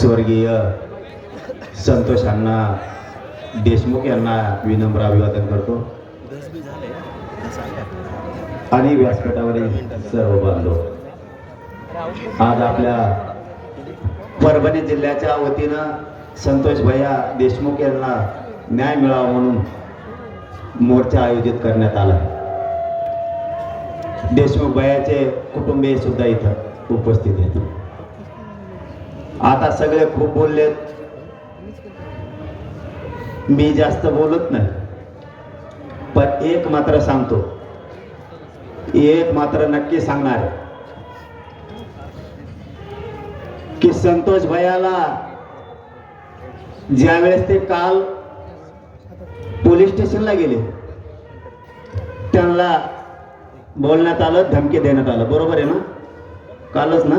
स्वर्गीय संतोष अण्णा देशमुख यांना विनम्र अभिवादन करतो. आणि व्यासपीठावरील सर्व बांधव आज आपल्या परभणी जिल्ह्याच्या वतीनं संतोष भैया देशमुख यांना न्याय मिळावा म्हणून मोर्चा आयोजित करण्यात आला. देशमुख भैयाचे कुटुंबीय सुद्धा इथं उपस्थित आहेत. आता सगळे खूप बोललेत. मी जास्त बोलत नाही. पण एक मात्र सांगतो. एक मात्र नक्की सांगणार आहे. की संतोष भैयाला ज्यावेळेस ते काल पोलीस स्टेशनला गेले त्यांना बोलण्यात आलं धमकी देण्यात आलं. बरोबर आहे ना? कालच ना?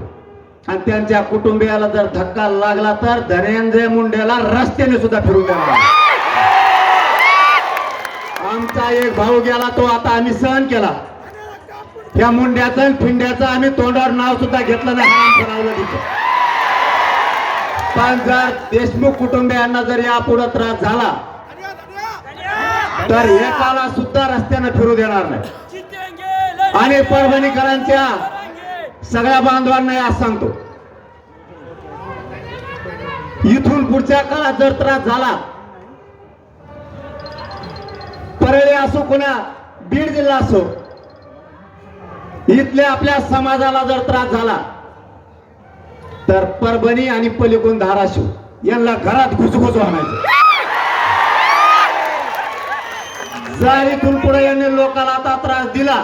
आणि त्यांच्या कुटुंबियाला जर धक्का लागला तर धनंजय मुंडेला रस्त्याने सुद्धा देणार. नाही. आमचा एक भाऊ गेला तो आता आम्ही सहन केला. या मुंड्याचं आणि फिंड्याचं आम्ही तोंडावर नाव सुद्धा घेतलं नाही पण जर देशमुख कुटुंबियांना जर यापुढे त्रास झाला तर एकाला सुद्धा रस्त्यानं फिरू देणार नाही. आणि परभणीकरांच्या सगळ्या बांधवांना आज सांगतो. इथून पुढच्या काळात जर त्रास झाला परळी असो कोणा बीड जिल्हा असो इथल्या आपल्या समाजाला जर त्रास झाला तर परभणी आणि पलिकोण धाराशिव यांना घरात घुसघुस आणायचं. जर इथून पुढे यांनी लोकांना आता त्रास दिला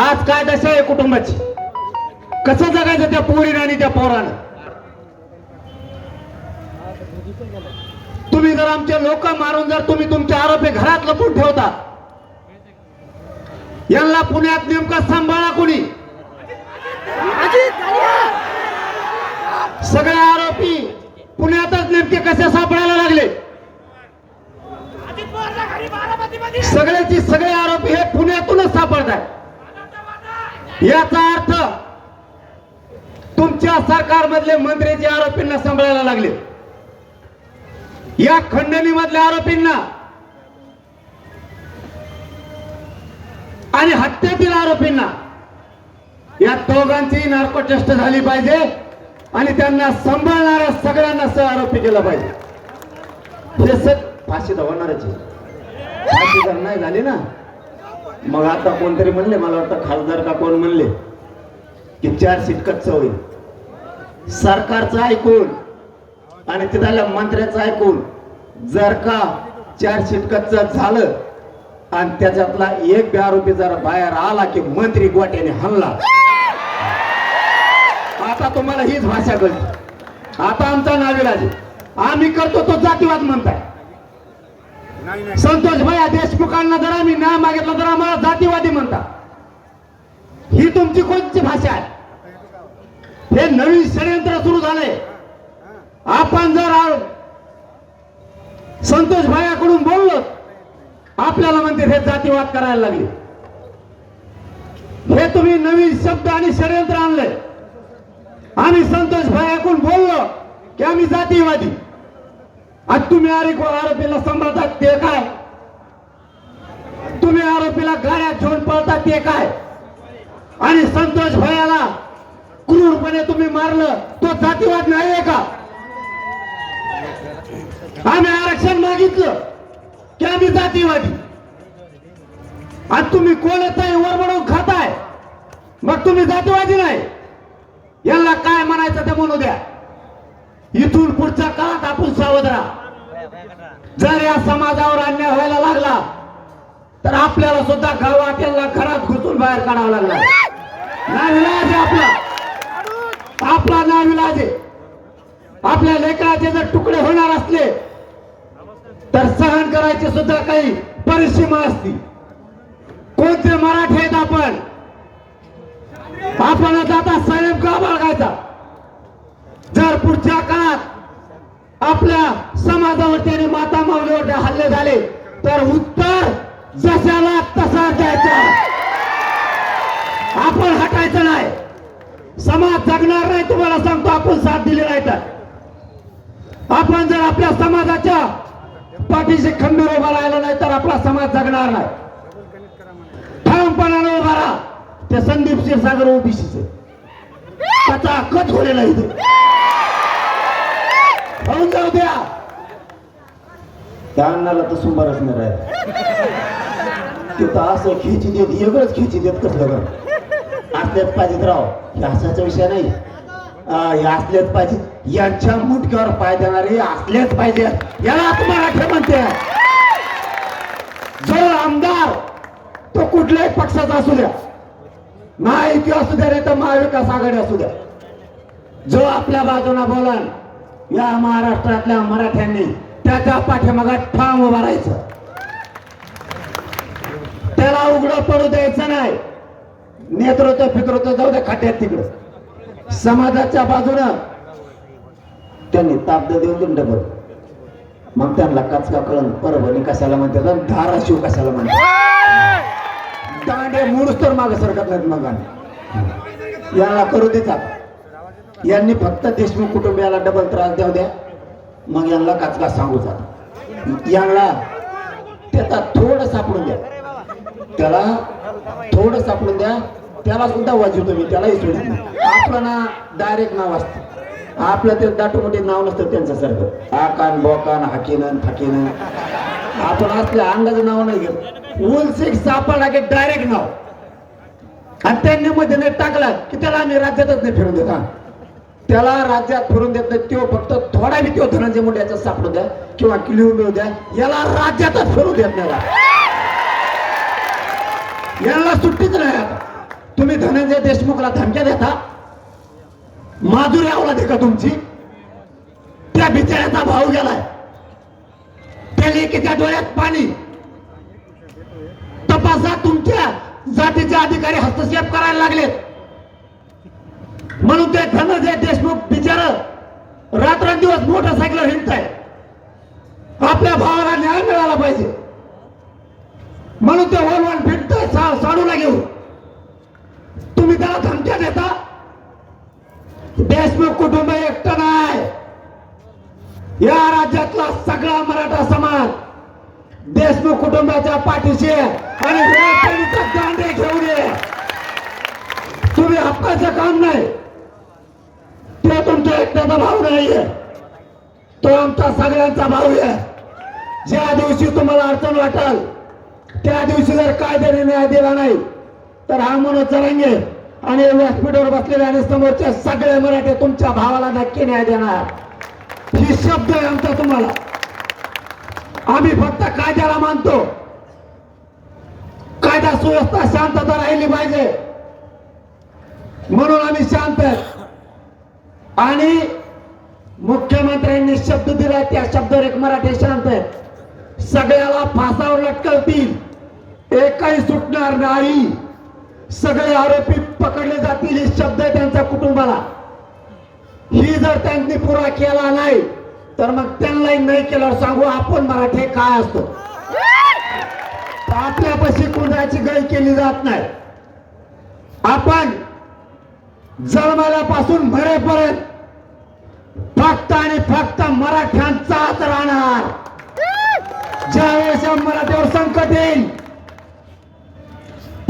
आज काय दशा आहे कुटुंबाची? कसं जगायचं त्या पोरीनं आणि त्या पोरानं? तुम्ही जर आमचे लोक मारून जर तुम्ही तुमचे आरोपी घरात लपून ठेवता यांना पुण्यात नेमका सांभाळा कोणी? सगळे आरोपी पुण्यातच नेमके कसे सापडायला लागले? सगळ्याची सगळे आरोपी हे याचा अर्थ तुमच्या सरकारमधले मंत्री जे आरोपींना सांभाळायला लागले. या खंडणी मधल्या आरोपींना आणि हत्येतील आरोपींना या दोघांची नार्को टेस्ट झाली पाहिजे आणि त्यांना सांभाळणाऱ्या सगळ्यांना सह आरोपी केला पाहिजे. हे सग फाशी होणारच फाशी जर नाही झाली ना मग आता कोणतरी म्हणले मला वाटतं खासदार का कोण म्हणले की चार सीट कच्च होईल. सरकारचं ऐकून आणि तिथल्या मंत्र्याचं ऐकून जर का चार सीट कच्च झालं आणि त्याच्यातला एक बी आरोपी जर बाहेर आला की मंत्री गोट्याने हल्ला. आता तुम्हाला हीच भाषा कळते आता आमचा नाविलाज. आम्ही करतो तो जातीवाद म्हणताय. भैया देशमुखांना जर आम्ही न्याय मागितलं तर आम्हाला जातीवादी म्हणता. ही तुमची कोणती भाषा आहे? हे नवीन षडयंत्र सुरू झालंय. आपण जर संतोष भायाकडून बोललो आपल्याला म्हणते हे जातीवाद करायला लागले. हे तुम्ही नवीन शब्द आणि षडयंत्र आणलंय. आम्ही संतोष भायाकडून बोललो की आम्ही जातीवादी. आज तुम्ही आरे आरोपीला सांभाळतात ते काय? तुम्ही आरोपीला गाड्या घेऊन पळतात ते काय? आणि संतोष भयाला क्रूरपणे तुम्ही मारलं तो जातीवाद नाहीये का? आम्ही आरक्षण मागितलं की आम्ही जातीवादी. आणि तुम्ही कोणताही वरबडून खाताय. मग तुम्ही जातीवादी नाही. यांना काय म्हणायचं ते म्हणू द्या. इथून पुढच्या काळात आपण सावध राहा. जर या समाजावर अन्याय व्हायला लागला तर आपल्याला सुद्धा गावात घरात घुसून बाहेर काढावं लागणार. नाविलाज आहे आपला. आपला नाविलाज आहे. आपल्या लेकराचे जर तुकडे होणार असले तर सहन करायची सुद्धा काही परिसीमा असती. कोणते मराठी आहेत आपण? आपण आता संयम का बाळगायचा जर पुढच्या काळात आपल्या समाजावरती आणि माता माऊलीवरती हल्ले झाले तर उत्तर जशाला तसा द्यायचा. आपण हटायचं नाही. समाज जगणार नाही तुम्हाला सांगतो आपण साथ दिली नाही तर. आपण जर आपल्या समाजाच्या पाठीशी खंबीर उभा राहिला नाही तर आपला समाज जगणार नाही. ठामपणाने उभा राहा. ते संदीप क्षीरसागर ओबीसीचे. त्याचा कट होलेला इथे. होऊन जाऊ द्या. त्या अन्नाला तर सुंबारच नाही राहिला. तिथं असं खिची देत एवढंच खिची देत कसलं का असल्यात पाहिजेत राव. हे असाचा विषय नाही. हे असलेच पाहिजे यांच्या मुटक्यावर पाय देणारे असल्याच पाहिजे याला मराठी म्हणते. जो आमदार तो कुठल्याही पक्षाचा असू द्या. महायुती असू द्या नाही तर महाविकास आघाडी असू द्या. जो आपल्या बाजूला बोलाल या महाराष्ट्रातल्या मराठ्यांनी त्याच्या पाठीमागात ठाम उभा राहायचं. त्याला उघडं पडू द्यायचं नाही. नेतृत्व फितृत्व जाऊ द्या खाट्यात तिकडं. समाजाच्या बाजूनं त्यांनी ताब्द देऊन दिलं डबल. मग त्यांना कचका कळण परभणी कशाला म्हणतात धाराशिव कशाला म्हणतात दांडे मोडूस तर मागे सरकत नाहीत मग आणि. याला करू देतात यांनी फक्त देशमुख कुटुंबियाला डबल त्रास देऊ द्या. मग यांना काचका सांगू जात यांना त्याचा थोडं सापडून द्या. त्याला थोडं सापडून द्या. त्याला सुद्धा वाजवतो मी त्यालाही सोडत नाही आपलं ना डायरेक्ट नाव असतं. आपलं ते दाटोमोठी नाव नसतं त्यांचं सारखं. आकान बोकान हाकीन फाकीन आपण असल्या अंगाचं नाव नाही घेत. उलसिक सापडला की डायरेक्ट नाव. आणि त्यांनी मध्ये नाही टाकला की त्याला आम्ही राज्यातच नाही फिरून देत हा. त्याला राज्यात फिरून देत नाही तो फक्त थोडा बी तो धनंजय मुंड्याचा सापडू द्या किंवा किलिहून मिळू द्या. याला राज्यातच फिरू देत नाही. याला सुट्टीच नाही. तुम्ही धनंजय देशमुखला धमक्या देता? माधुरी आवला का तुमची? त्या बिचाऱ्याचा भाव गेलाय. त्या लेकीच्या डोळ्यात पाणी. तपासा तुमच्या जातीचे अधिकारी हस्तक्षेप करायला लागलेत. म्हणून ते धनंजय देशमुख बिचार रात्रंदिवस मोटरसायकल हिंडताय आपल्या भावाला न्याय मिळाला पाहिजे. म्हणून ते वन भेटतोय सा- साडूला घेऊन. तुम्ही त्याला धमक्या देता देशमुख कुटुंब एकटं नाही. या राज्यातला सगळा मराठा समाज देशमुख कुटुंबाच्या पाठीशी आहे. आणि दांडे घेऊन ये. तुम्ही हक्काचं काम नाही. ते तुमच्या एकट्याचा भाव नाहीये. तो आमचा सगळ्यांचा भाऊ आहे. ज्या दिवशी तुम्हाला अडचण वाटाल त्या दिवशी जर कायद्याने न्याय दिला नाही तर हा मनोज चरंगे आणि व्यासपीठावर बसलेले आणि समोरच्या सगळे मराठी तुमच्या भावाला नक्की न्याय देणार. ही शब्द आहे आमचा तुम्हाला. आम्ही फक्त कायद्याला मानतो. कायदा सुव्यवस्था शांतता राहिली पाहिजे. म्हणून आम्ही शांत आणि मुख्यमंत्र्यांनी शब्द दिला त्या शब्दावर एक मराठी शांत आहेत सगळ्याला फासावर लटकवतील. एकही सुटणार नाही. सगळे आरोपी पकडले जातील हे शब्द आहे त्यांच्या कुटुंबाला. ही जर त्यांनी पुरा केला नाही तर मग त्यांनाही नाही केल्यावर सांगू आपण मराठी काय असतो. आपल्यापाशी कुणाची गय केली जात नाही. आपण जन्माल्यापासून मरेपर्यंत फक्त आणि फक्त मराठ्यांचाच राहणार. ज्यावेळेस मराठ्यावर संकट येईल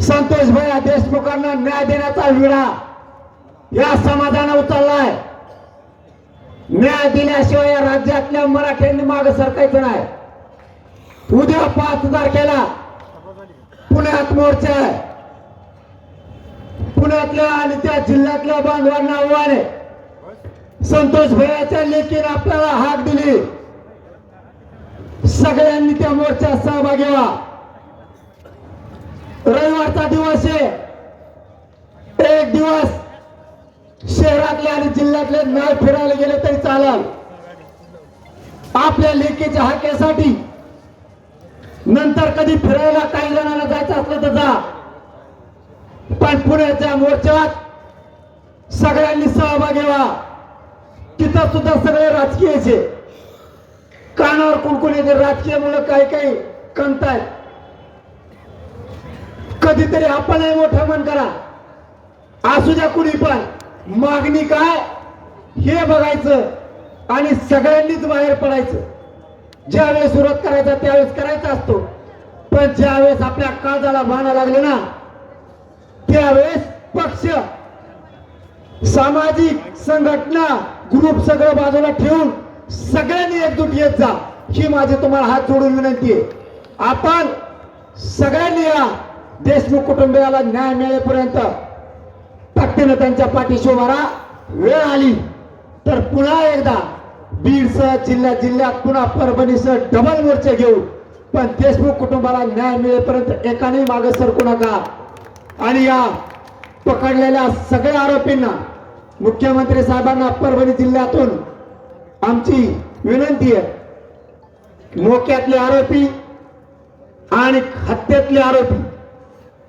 संतोष भैया देशमुखांना न्याय देण्याचा विडा या समाजानं उचललाय. न्याय दिल्याशिवाय या राज्यातल्या मराठ्यांनी मागे सरकायचं नाही. उद्या पाच तारखेला पुण्यात मोर्चा आहे. पुण्यातल्या आणि त्या जिल्ह्यातल्या बांधवांना आव्हान आहे. संतोष भैयाच्या लेखीने आपल्याला हाक दिली. सगळ्यांनी त्या मोर्चात सहभागी व्हा. रविवारचा दिवस आहे. एक दिवस शहरातले आणि जिल्ह्यातले नाही फिरायला गेले तरी चालेल. आपल्या लेकीच्या हाकेसाठी नंतर कधी फिरायला काही जणांना जायचं असलं तर जा. पण पुण्याच्या मोर्चात. सगळ्यांनी सहभागी व्हा. तिथं सुद्धा सगळे राजकीयचे. कानावर कुणकुण येते राजकीय मुलं काही काही कणतायत कधीतरी आपणही मोठं मन करा. असू द्या कुणी पण. मागणी काय? हे बघायचं आणि सगळ्यांनीच बाहेर पडायचं. ज्यावेळेस सुरुवात करायचा त्यावेळेस करायचा असतो. पण ज्यावेळेस आपल्या काळजाला बाणा लागले ना त्यावेळेस पक्ष सामाजिक संघटना ग्रुप सगळं बाजूला ठेवून सगळ्यांनी एकजूट येत जा. ही माझी तुम्हाला हात जोडून विनंती आहे. आपण सगळ्यांनी या देशमुख कुटुंबियाला न्याय मिळेपर्यंत ताकदीनं त्यांच्या पाठीशी उभारा वेळ आली तर पुन्हा एकदा बीडसह जिल्ह्या जिल्ह्यात पुन्हा परभणीसह डबल मोर्चे घेऊ पण देशमुख कुटुंबाला न्याय मिळेपर्यंत एकाने मागे सरकू नका. आणि या पकडलेल्या सगळ्या आरोपींना मुख्यमंत्री साहेबांना परभणी जिल्ह्यातून आमची विनंती आहे. मोक्यातले आरोपी आणि हत्येतले आरोपी